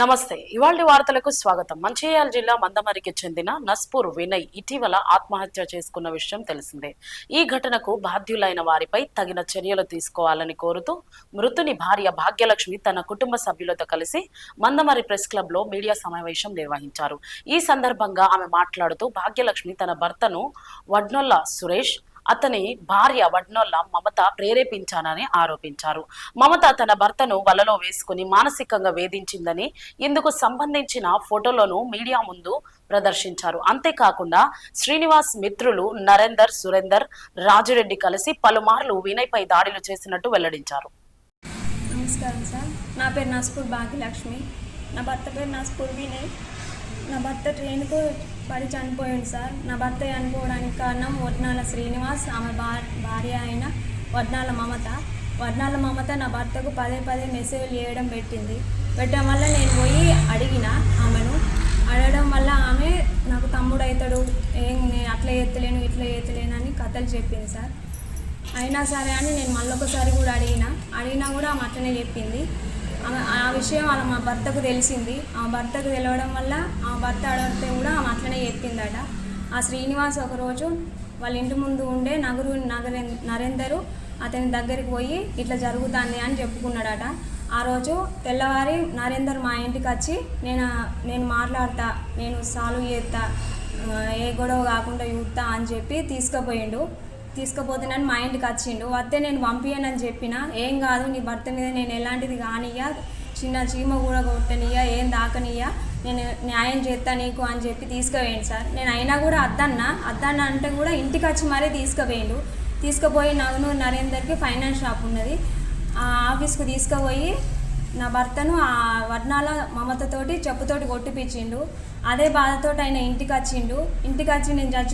నమస్తే. ఇవాళ వార్తలకు స్వాగతం. మంచిర్యాల జిల్లా మందమరికి చెందిన నస్పూర్ వినయ్ ఇటీవల ఆత్మహత్య చేసుకున్న విషయం తెలిసిందే. ఈ ఘటనకు బాధ్యులైన వారిపై తగిన చర్యలు తీసుకోవాలని కోరుతూ మృతుని భార్య భాగ్యలక్ష్మి తన కుటుంబ సభ్యులతో కలిసి మందమరి ప్రెస్ క్లబ్లో మీడియా సమావేశం నిర్వహించారు. ఈ సందర్భంగా ఆమె మాట్లాడుతూ భాగ్యలక్ష్మి తన భర్తను వడ్నొల్ల సురేష్ అతని భార్య వడ్నోళ్ళ మమత ప్రేరేపించానని ఆరోపించారు. మమత తన భర్తను వలలో వేసుకుని మానసికంగా వేధించిందని ఇందుకు సంబంధించిన ఫోటోలను మీడియా ముందు ప్రదర్శించారు. అంతేకాకుండా శ్రీనివాస్ మిత్రులు నరేందర్ సురేందర్ రాజురెడ్డి కలిసి పలుమార్లు వినయ్పై దాడులు చేసినట్టు వెల్లడించారు. నమస్కారం సార్. నా పేరు నాస్పూర్ భాగ్యలక్ష్మి. నా భర్త పేరు నాస్పూర్ వినయ్. నా భర్త ట్రైన్కు పడి చనిపోయాడు సార్. నా భర్త చనిపోవడానికి కారణం వడ్నాల శ్రీనివాస్. ఆమె భార్య అయిన వడ్నాల మమత. వడ్నాల మమత నా భర్తకు పదే పదే మెసేజ్లు చేయడం పెట్టింది. పెట్టడం వల్ల నేను పోయి అడిగిన ఆమెను. అడగడం వల్ల ఆమె నాకు తమ్ముడు అవుతాడు ఏం నేను అట్లా ఎత్తలేను ఇట్లా ఎత్తలేను అని కథలు చెప్పింది సార్. అయినా సరే అని నేను మళ్ళొకసారి కూడా అడిగిన. అడిగినా కూడా ఆమె అట్లనే చెప్పింది. ఆ విషయం వాళ్ళ మా భర్తకు తెలిసింది. ఆ భర్తకు తెలవడం వల్ల ఆ భర్త అడిగితే కూడా ఆమె అట్లనే చెప్పిందట. ఆ శ్రీనివాస్ ఒకరోజు వాళ్ళ ఇంటి ముందు ఉండే నగరు నగరే నరేందరు అతని దగ్గరికి పోయి ఇట్లా జరుగుతుంది అని చెప్పుకున్నాడట. ఆ రోజు తెల్లవారి నరేందర్ మా ఇంటికి వచ్చి నేను నేను మాట్లాడతా నేను సాల్వ్ చేస్తా ఏ గొడవ కాకుండా చూస్తా అని చెప్పి తీసుకుపోయిండు. తీసుకుపోతున్నాను మా ఇంటికి వచ్చిండు. వస్తే నేను పంపించనని చెప్పిన ఏం కాదు నీ భర్త మీద నేను ఎలాంటిది కానియ్యా చిన్న చీమ కూడా కొట్టనియ్యా ఏం దాకనియ్యా నేను న్యాయం చేస్తా నీకు అని చెప్పి తీసుకుపోయిండు సార్. నేను అయినా కూడా అద్దన్నా అద్దన్న అంటే కూడా ఇంటికి వచ్చి మరీ తీసుకుపోయిండు. తీసుకుపోయి నగను నరేందర్కి ఫైనాన్స్ షాప్ ఉన్నది. ఆ ఆఫీస్కు తీసుకుపోయి నా భర్తను ఆ వర్ణాల మమతతోటి చెప్పుతోటి కొట్టిపించిండు అదే బాధతోటి ఆయన ఇంటికి వచ్చిండు. ఇంటికి వచ్చి నేను చచ్చి